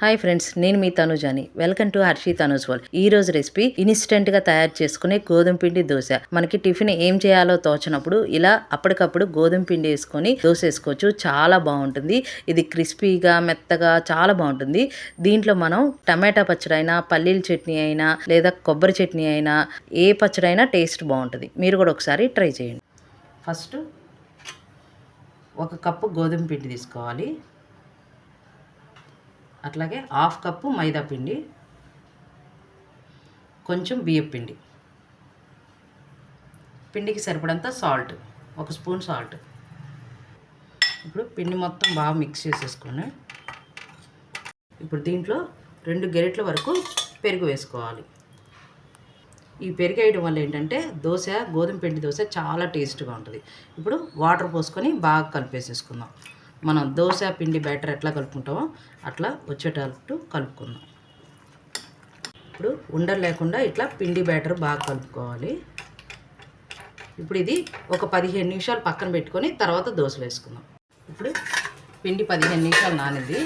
Hi friends నేను మీ తనుజాని. వెల్కమ్ టు హర్షి తనుజ్ వల్ ఈ రోజు రెసిపీ ఇన్స్టెంట్గా తయారు చేసుకునే గోధుమ పిండి దోశ. మనకి టిఫిన్ ఏం చేయాలో తోచినప్పుడు ఇలా అప్పటికప్పుడు గోధుమ పిండి వేసుకొని దోశ వేసుకోవచ్చు. చాలా బాగుంటుంది. ఇది క్రిస్పీగా మెత్తగా చాలా బాగుంటుంది. దీంట్లో మనం టమాటా పచ్చడి అయినా పల్లీల చట్నీ అయినా లేదా కొబ్బరి చట్నీ అయినా ఏ పచ్చడి అయినా టేస్ట్ బాగుంటుంది. మీరు కూడా ఒకసారి ట్రై చేయండి. ఫస్ట్ ఒక కప్పు గోధుమ పిండి తీసుకోవాలి. అట్లాగే హాఫ్ కప్పు మైదా పిండి కొంచెం బియ్యం పిండి. పిండికి సరిపడంత సాల్ట్ ఒక స్పూన్ సాల్ట్. ఇప్పుడు పిండి మొత్తం బాగా మిక్స్ చేసేసుకుని ఇప్పుడు దీంట్లో రెండు గెరెట్ల వరకు పెరుగు వేసుకోవాలి. ఈ పెరుగు వేయడం వల్ల ఏంటంటే దోశ గోధుమ పిండి దోశ చాలా టేస్ట్గా ఉంటుంది. ఇప్పుడు వాటర్ పోసుకొని బాగా కలిపేసేసుకుందాం. మనం దోశ పిండి బ్యాటర్ ఎట్లా కలుపుకుంటామో అట్లా వచ్చేటట్టు కలుపుకుందాం. ఇప్పుడు ఉండలు లేకుండా ఇట్లా పిండి బ్యాటర్ బాగా కలుపుకోవాలి. ఇప్పుడు ఇది ఒక పదిహేను నిమిషాలు పక్కన పెట్టుకొని తర్వాత దోశలు వేసుకుందాం. ఇప్పుడు పిండి పదిహేను నిమిషాలు నానింది.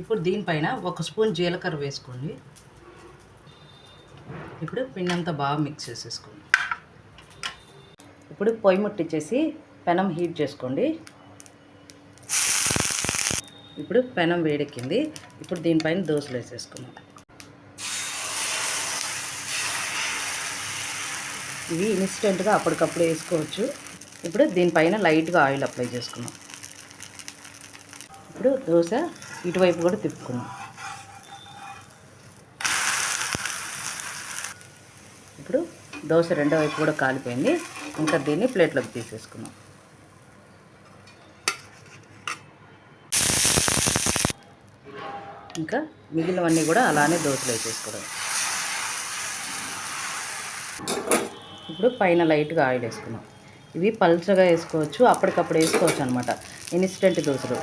ఇప్పుడు దీనిపైన ఒక స్పూన్ జీలకర్ర వేసుకోండి. ఇప్పుడు పిండి అంతా బాగా మిక్స్ చేసేసుకోండి. ఇప్పుడు పొయ్యి ముట్టించేసి పెనం హీట్ చేసుకోండి. ఇప్పుడు పెనం వేడెక్కింది. ఇప్పుడు దీనిపైన దోశలు వేసేసుకున్నాం ఇవి ఇన్స్టెంట్గా అప్పటికప్పుడు వేసుకోవచ్చు. ఇప్పుడు దీనిపైన లైట్గా ఆయిల్ అప్లై చేసుకున్నాం ఇప్పుడు దోశ ఇటువైపు కూడా తిప్పుకున్నాం ఇప్పుడు దోశ రెండో వైపు కూడా కాలిపోయింది. ఇంకా దీన్ని ప్లేట్లోకి తీసేసుకున్నాం ఇంకా మిగిలినవన్నీ కూడా అలానే దోశలు వేసేసుకోవడం. ఇప్పుడు పైన లైట్గా ఆయిల్ వేసుకున్నాం. ఇవి పల్చగా వేసుకోవచ్చు అప్పటికప్పుడు వేసుకోవచ్చు అనమాట ఇన్స్టెంట్ దోశలు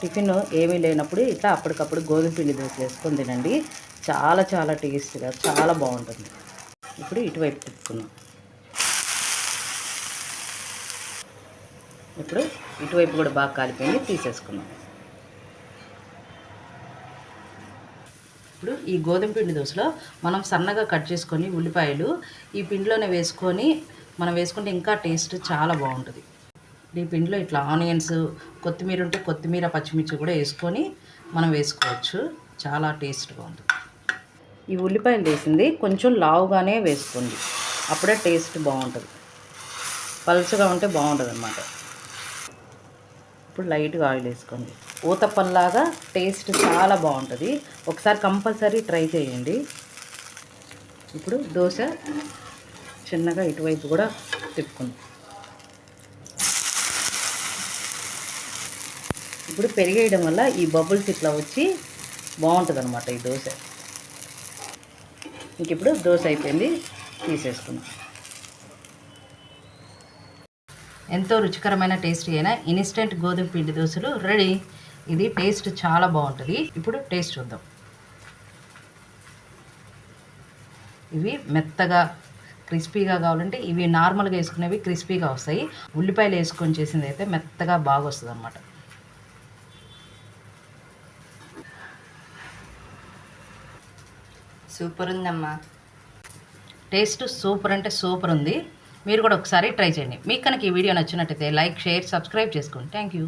టిఫిన్ ఏమీ లేనప్పుడు ఇట్లా అప్పటికప్పుడు గోధుమ పిండి దోశలు వేసుకొని తినండి. చాలా చాలా టేస్ట్గా చాలా బాగుంటుంది. ఇప్పుడు ఇటువైపు తిప్పుకున్నాం ఇప్పుడు ఇటువైపు కూడా బాగా కాలిపోయింది తీసేసుకున్నాం ఇప్పుడు ఈ గోధుమ పిండి దోశలో మనం సన్నగా కట్ చేసుకొని ఉల్లిపాయలు ఈ పిండిలోనే వేసుకొని మనం వేసుకుంటే ఇంకా టేస్ట్ చాలా బాగుంటుంది. ఈ పిండిలో ఇట్లా ఆనియన్స్ కొత్తిమీర ఉంటే కొత్తిమీర పచ్చిమిర్చి కూడా వేసుకొని మనం వేసుకోవచ్చు. చాలా టేస్ట్గా ఉంటుంది ఈ ఉల్లిపాయలు వేసింది కొంచెం లావుగానే వేసుకోండి. అప్పుడే టేస్ట్ బాగుంటుంది. పలుచగా ఉంటే బాగుంటుంది అన్నమాట. ఇప్పుడు లైట్గా ఆయిల్ వేసుకోండి. ఊతప్పంలాగా టేస్ట్ చాలా బాగుంటుంది. ఒకసారి కంపల్సరీ ట్రై చేయండి. ఇప్పుడు దోశ చిన్నగా ఇటువైపు కూడా తిప్పుకుందాం. ఇప్పుడు పెరిగేయడం వల్ల ఈ బబుల్స్ ఇట్లా వచ్చి బాగుంటుంది అనమాట ఈ దోశ. ఇంక ఇప్పుడు దోశ అయిపోయింది తీసేసుకున్నాం ఎంతో రుచికరమైన టేస్టీ అయిన ఇన్స్టెంట్ గోధుమ పిండి దోశలు రెడీ. ఇది టేస్ట్ చాలా బాగుంటుంది. ఇప్పుడు టేస్ట్ చూద్దాం. ఇవి మెత్తగా క్రిస్పీగా కావాలంటే ఇవి నార్మల్గా వేసుకునేవి క్రిస్పీగా వస్తాయి. ఉల్లిపాయలు వేసుకొని చేసింది అయితే మెత్తగా బాగా వస్తుంది అనమాట సూపర్ ఉందమ్మా. టేస్ట్ సూపర్ అంటే సూపర్ ఉంది. మీరు కూడా ఒకసారి ట్రై చేయండి. మీకు కనుక ఈ వీడియో నచ్చినట్టయితే లైక్ షేర్ సబ్స్క్రైబ్ చేసుకోండి థ్యాంక్ యూ.